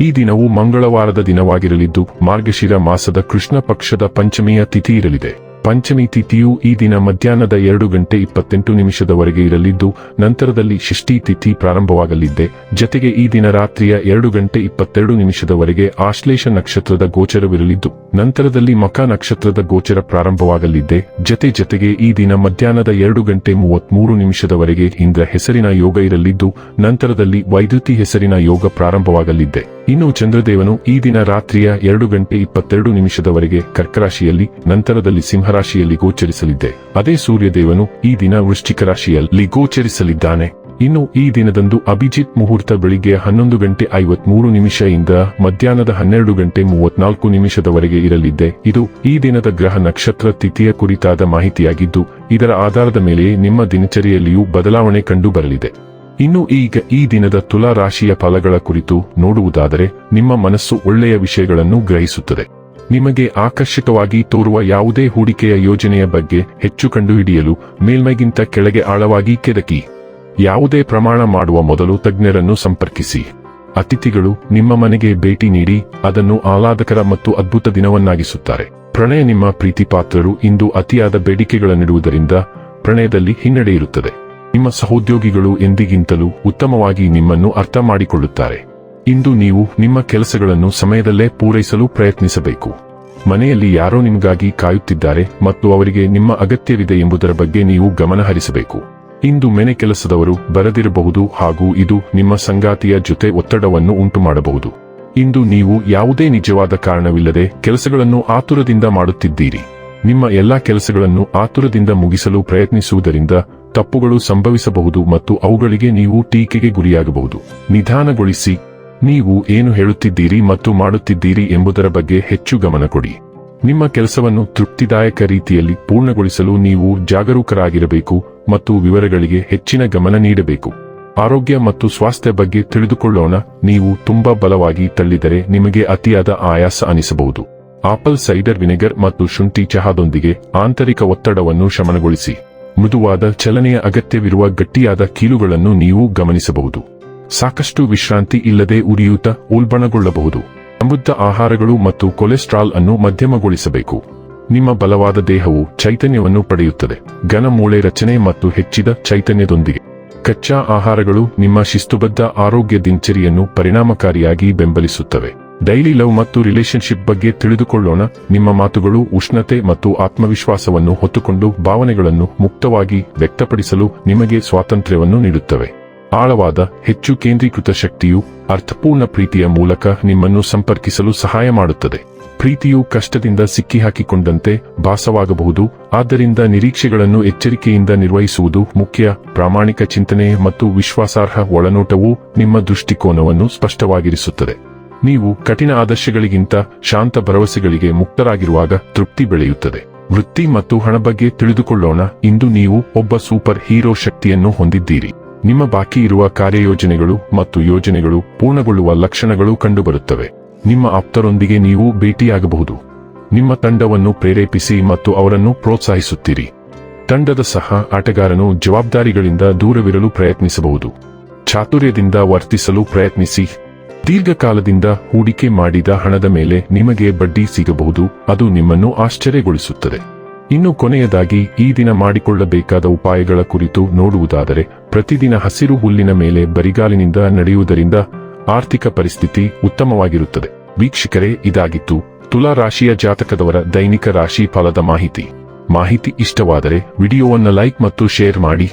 ಈ ದಿನವು ಮಂಗಳವಾರದ ದಿನವಾಗಿರಲಿದ್ದು, ಮಾರ್ಗಶಿರ ಮಾಸದ ಕೃಷ್ಣ ಪಕ್ಷದ ಪಂಚಮಿಯ ತಿಥಿ ಇರಲಿದೆ. ಪಂಚಮಿ ತಿಥಿಯು ಈ ದಿನ ಮಧ್ಯಾಹ್ನದ ಎರಡು ಗಂಟೆ ಇಪ್ಪತ್ತೆಂಟು ನಿಮಿಷದವರೆಗೆ ಇರಲಿದ್ದು, ನಂತರದಲ್ಲಿ ಷಷ್ಠಿ ತಿಥಿ ಪ್ರಾರಂಭವಾಗಲಿದ್ದೆ. ಜತೆಗೆ ಈ ದಿನ ರಾತ್ರಿಯ ಎರಡು ಗಂಟೆ ಇಪ್ಪತ್ತೆರಡು ನಿಮಿಷದವರೆಗೆ ಆಶ್ಲೇಷ ನಕ್ಷತ್ರದ ಗೋಚರವಿರಲಿದ್ದು, ನಂತರದಲ್ಲಿ ಮಕ ನಕ್ಷತ್ರದ ಗೋಚರ ಪ್ರಾರಂಭವಾಗಲಿದ್ದೆ. ಜತೆ ಜತೆಗೆ ಈ ದಿನ ಮಧ್ಯಾಹ್ನದ ಎರಡು ಗಂಟೆ ಮೂವತ್ಮೂರು ನಿಮಿಷದವರೆಗೆ ಇಂದ್ರ ಹೆಸರಿನ ಯೋಗ ಇರಲಿದ್ದು, ನಂತರದಲ್ಲಿ ವೈದ್ಯುತಿ ಹೆಸರಿನ ಯೋಗ ಪ್ರಾರಂಭವಾಗಲಿದ್ದೆ. ಇನ್ನು ಚಂದ್ರದೇವನು ಈ ದಿನ ರಾತ್ರಿಯ ಎರಡು ಗಂಟೆ ಇಪ್ಪತ್ತೆರಡು ನಿಮಿಷದವರೆಗೆ ಕರ್ಕರಾಶಿಯಲ್ಲಿ, ನಂತರದಲ್ಲಿ ಸಿಂಹರಾಶಿಯಲ್ಲಿ ಗೋಚರಿಸಲಿದ್ದೆ. ಅದೇ ಸೂರ್ಯದೇವನು ಈ ದಿನ ವೃಶ್ಚಿಕ ರಾಶಿಯಲ್ಲಿ ಗೋಚರಿಸಲಿದ್ದಾನೆ. ಇನ್ನು ಈ ದಿನದಂದು ಅಭಿಜಿತ್ ಮುಹೂರ್ತ ಬೆಳಿಗ್ಗೆ ಹನ್ನೊಂದು ಗಂಟೆ ಐವತ್ಮೂರು ನಿಮಿಷದಿಂದ ಮಧ್ಯಾಹ್ನದ ಹನ್ನೆರಡು ಗಂಟೆ ಮೂವತ್ನಾಲ್ಕು ನಿಮಿಷದವರೆಗೆ ಇರಲಿದ್ದೆ. ಇದು ಈ ದಿನದ ಗ್ರಹ ನಕ್ಷತ್ರ ತಿಥಿಯ ಕುರಿತಾದ ಮಾಹಿತಿಯಾಗಿದ್ದು, ಇದರ ಆಧಾರದ ಮೇಲೆ ನಿಮ್ಮ ದಿನಚರಿಯಲ್ಲಿಯೂ ಬದಲಾವಣೆ ಕಂಡು ಬರಲಿದೆ. ಇನ್ನು ಈಗ ಈ ದಿನದ ತುಲಾ ರಾಶಿಯ ಫಲಗಳ ಕುರಿತು ನೋಡುವುದಾದರೆ, ನಿಮ್ಮ ಮನಸ್ಸು ಒಳ್ಳೆಯ ವಿಷಯಗಳನ್ನು ಗ್ರಹಿಸುತ್ತದೆ. ನಿಮಗೆ ಆಕರ್ಷಕವಾಗಿ ತೋರುವ ಯಾವುದೇ ಹೂಡಿಕೆಯ ಯೋಜನೆಯ ಬಗ್ಗೆ ಹೆಚ್ಚು ಕಂಡುಹಿಡಿಯಲು ಮೇಲ್ಮೈಗಿಂತ ಕೆಳಗೆ ಆಳವಾಗಿ ಕೆದಕಿ. ಯಾವುದೇ ಪ್ರಮಾಣ ಮಾಡುವ ಮೊದಲು ತಜ್ಞರನ್ನು ಸಂಪರ್ಕಿಸಿ. ಅತಿಥಿಗಳು ನಿಮ್ಮ ಮನೆಗೆ ಭೇಟಿ ನೀಡಿ, ಅದನ್ನು ಆಹ್ಲಾದಕರ ಮತ್ತು ಅದ್ಭುತ ದಿನವನ್ನಾಗಿಸುತ್ತಾರೆ. ಪ್ರಣಯ ನಿಮ್ಮ ಪ್ರೀತಿಪಾತ್ರರು ಇಂದು ಅತಿಯಾದ ಬೇಡಿಕೆಗಳನ್ನಿಡುವುದರಿಂದ ಪ್ರಣಯದಲ್ಲಿ ಹಿನ್ನಡೆ ಇರುತ್ತದೆ. ನಿಮ್ಮ ಸಹೋದ್ಯೋಗಿಗಳು ಎಂದಿಗಿಂತಲೂ ಉತ್ತಮವಾಗಿ ನಿಮ್ಮನ್ನು ಅರ್ಥ ಮಾಡಿಕೊಳ್ಳುತ್ತಾರೆ ಇಂದು ನೀವು ನಿಮ್ಮ ಕೆಲಸಗಳನ್ನು ಸಮಯದಲ್ಲೇ ಪೂರೈಸಲು ಪ್ರಯತ್ನಿಸಬೇಕು. ಮನೆಯಲ್ಲಿ ಯಾರೋ ನಿಮಗಾಗಿ ಕಾಯುತ್ತಿದ್ದಾರೆ ಮತ್ತು ಅವರಿಗೆ ನಿಮ್ಮ ಅಗತ್ಯವಿದೆ ಎಂಬುದರ ಬಗ್ಗೆ ನೀವು ಗಮನಹರಿಸಬೇಕು. ಇಂದು ಮನೆ ಕೆಲಸದವರು ಬರದಿರಬಹುದು ಹಾಗೂ ಇದು ನಿಮ್ಮ ಸಂಗಾತಿಯ ಜೊತೆ ಒತ್ತಡವನ್ನು ಉಂಟುಮಾಡಬಹುದು. ಇಂದು ನೀವು ಯಾವುದೇ ನಿಜವಾದ ಕಾರಣವಿಲ್ಲದೆ ಕೆಲಸಗಳನ್ನು ಆತುರದಿಂದ ಮಾಡುತ್ತಿದ್ದೀರಿ. ನಿಮ್ಮ ಎಲ್ಲಾ ಕೆಲಸಗಳನ್ನು ಆತುರದಿಂದ ಮುಗಿಸಲು ಪ್ರಯತ್ನಿಸುವುದರಿಂದ ತಪ್ಪುಗಳು ಸಂಭವಿಸಬಹುದು ಮತ್ತು ಅವುಗಳಿಗೆ ನೀವು ಟೀಕೆಗೆ ಗುರಿಯಾಗಬಹುದು. ನಿಧಾನಗೊಳಿಸಿ. ನೀವು ಏನು ಹೇಳುತ್ತಿದ್ದೀರಿ ಮತ್ತು ಮಾಡುತ್ತಿದ್ದೀರಿ ಎಂಬುದರ ಬಗ್ಗೆ ಹೆಚ್ಚು ಗಮನ ಕೊಡಿ. ನಿಮ್ಮ ಕೆಲಸವನ್ನು ತೃಪ್ತಿದಾಯಕ ರೀತಿಯಲ್ಲಿ ಪೂರ್ಣಗೊಳಿಸಲು ನೀವು ಜಾಗರೂಕರಾಗಿರಬೇಕು ಮತ್ತು ವಿವರಗಳಿಗೆ ಹೆಚ್ಚಿನ ಗಮನ ನೀಡಬೇಕು. ಆರೋಗ್ಯ ಮತ್ತು ಸ್ವಾಸ್ಥ್ಯ ಬಗ್ಗೆ ತಿಳಿದುಕೊಳ್ಳೋಣ. ನೀವು ತುಂಬಾ ಬಲವಾಗಿ ತಳ್ಳಿದರೆ ನಿಮಗೆ ಅತಿಯಾದ ಆಯಾಸ ಅನಿಸಬಹುದು. ಆಪಲ್, ಸೈಡರ್ ವಿನೆಗರ್ ಮತ್ತು ಶುಂಠಿ ಚಹಾದೊಂದಿಗೆ ಆಂತರಿಕ ಒತ್ತಡವನ್ನು ಶಮನಗೊಳಿಸಿ. ಮೃದುವಾದ ಚಲನೆಯ ಅಗತ್ಯವಿರುವ ಗಟ್ಟಿಯಾದ ಕೀಲುಗಳನ್ನು ನೀವು ಗಮನಿಸಬಹುದು. ಸಾಕಷ್ಟು ವಿಶ್ರಾಂತಿ ಇಲ್ಲದೆ ಉರಿಯೂತ, ಉಲ್ಬಣಗೊಳ್ಳಬಹುದು. ಸಮೃದ್ಧ ಆಹಾರಗಳು ಮತ್ತು ಕೊಲೆಸ್ಟ್ರಾಲ್ ಅನ್ನು ಮಧ್ಯಮಗೊಳಿಸಬೇಕು. ನಿಮ್ಮ ಬಲವಾದ ದೇಹವು ಚೈತನ್ಯವನ್ನು ಪಡೆಯುತ್ತದೆ. ಘನ ಮೂಳೆ ರಚನೆ ಮತ್ತು ಹೆಚ್ಚಿದ ಚೈತನ್ಯದೊಂದಿಗೆ. ಕಚ್ಚಾ ಆಹಾರಗಳು ನಿಮ್ಮ ಶಿಸ್ತುಬದ್ಧ ಆರೋಗ್ಯ ದಿನಚರಿಯನ್ನು ಪರಿಣಾಮಕಾರಿಯಾಗಿ ಬೆಂಬಲಿಸುತ್ತವೆ. ಡೈಲಿ ಲವ್ ಮತ್ತು ರಿಲೇಶನ್ಶಿಪ್ ಬಗ್ಗೆ ತಿಳಿದುಕೊಳ್ಳೋಣ. ನಿಮ್ಮ ಮಾತುಗಳು ಉಷ್ಣತೆ ಮತ್ತು ಆತ್ಮವಿಶ್ವಾಸವನ್ನು ಹೊತ್ತುಕೊಂಡು ಭಾವನೆಗಳನ್ನು ಮುಕ್ತವಾಗಿ ವ್ಯಕ್ತಪಡಿಸಲು ನಿಮಗೆ ಸ್ವಾತಂತ್ರ್ಯವನ್ನು ನೀಡುತ್ತವೆ. ಆಳವಾದ, ಹೆಚ್ಚು ಕೇಂದ್ರೀಕೃತ ಶಕ್ತಿಯು ಅರ್ಥಪೂರ್ಣ ಪ್ರೀತಿಯ ಮೂಲಕ ನಿಮ್ಮನ್ನು ಸಂಪರ್ಕಿಸಲು ಸಹಾಯ ಮಾಡುತ್ತದೆ. ಪ್ರೀತಿಯು ಕಷ್ಟದಿಂದ ಸಿಕ್ಕಿಹಾಕಿಕೊಂಡಂತೆ ಭಾಸವಾಗಬಹುದು. ಆದ್ದರಿಂದ ನಿರೀಕ್ಷೆಗಳನ್ನು ಎಚ್ಚರಿಕೆಯಿಂದ ನಿರ್ವಹಿಸುವುದು ಮುಖ್ಯ. ಪ್ರಾಮಾಣಿಕ ಚಿಂತನೆ ಮತ್ತು ವಿಶ್ವಾಸಾರ್ಹ ಒಳನೋಟವು ನಿಮ್ಮ ದೃಷ್ಟಿಕೋನವನ್ನು ಸ್ಪಷ್ಟವಾಗಿರಿಸುತ್ತದೆ. ನೀವು ಕಠಿಣ ಆದರ್ಶಗಳಿಗಿಂತ ಶಾಂತ ಭರವಸೆಗಳಿಗೆ ಮುಕ್ತರಾಗಿರುವಾಗ ತೃಪ್ತಿ ಬೆಳೆಯುತ್ತದೆ. ವೃತ್ತಿ ಮತ್ತು ಹಣ ಬಗ್ಗೆ ತಿಳಿದುಕೊಳ್ಳೋಣ. ಇಂದು ನೀವು ಒಬ್ಬ ಸೂಪರ್ ಹೀರೋ ಶಕ್ತಿಯನ್ನು ಹೊಂದಿದ್ದೀರಿ. ನಿಮ್ಮ ಬಾಕಿ ಇರುವ ಕಾರ್ಯಯೋಜನೆಗಳು ಮತ್ತು ಯೋಜನೆಗಳು ಪೂರ್ಣಗೊಳ್ಳುವ ಲಕ್ಷಣಗಳು ಕಂಡುಬರುತ್ತವೆ. ನಿಮ್ಮ ಆಪ್ತರೊಂದಿಗೆ ನೀವು ಭೇಟಿಯಾಗಬಹುದು. ನಿಮ್ಮ ತಂಡವನ್ನು ಪ್ರೇರೇಪಿಸಿ ಮತ್ತು ಅವರನ್ನು ಪ್ರೋತ್ಸಾಹಿಸುತ್ತೀರಿ. ತಂಡದ ಸಹ ಆಟಗಾರನು ಜವಾಬ್ದಾರಿಗಳಿಂದ ದೂರವಿರಲು ಪ್ರಯತ್ನಿಸಬಹುದು. ಚಾತುರ್ಯದಿಂದ ವರ್ತಿಸಲು ಪ್ರಯತ್ನಿಸಿ. ದೀರ್ಘಕಾಲದಿಂದ ಹೂಡಿಕೆ ಮಾಡಿದ ಹಣದ ಮೇಲೆ ನಿಮಗೆ ಬಡ್ಡಿ ಸಿಗಬಹುದು, ಅದು ನಿಮ್ಮನ್ನು ಆಶ್ಚರ್ಯಗೊಳಿಸುತ್ತದೆ. ಇನ್ನು ಕೊನೆಯದಾಗಿ, ಈ ದಿನ ಮಾಡಿಕೊಳ್ಳಬೇಕಾದ ಉಪಾಯಗಳ ಕುರಿತು ನೋಡುವುದಾದರೆ, ಪ್ರತಿದಿನ ಹಸಿರು ಹುಲ್ಲಿನ ಮೇಲೆ ಬರಿಗಾಲಿನಿಂದ ನಡೆಯುವುದರಿಂದ ಆರ್ಥಿಕ ಪರಿಸ್ಥಿತಿ ಉತ್ತಮವಾಗಿರುತ್ತದೆ. ವೀಕ್ಷಕರೇ, ಇದಾಗಿತ್ತು ತುಲಾ ರಾಶಿಯ ಜಾತಕದವರ ದೈನಿಕ ರಾಶಿ ಫಲದ ಮಾಹಿತಿ. ಮಾಹಿತಿ ಇಷ್ಟವಾದರೆ ವಿಡಿಯೋವನ್ನು ಲೈಕ್ ಮತ್ತು ಶೇರ್ ಮಾಡಿ.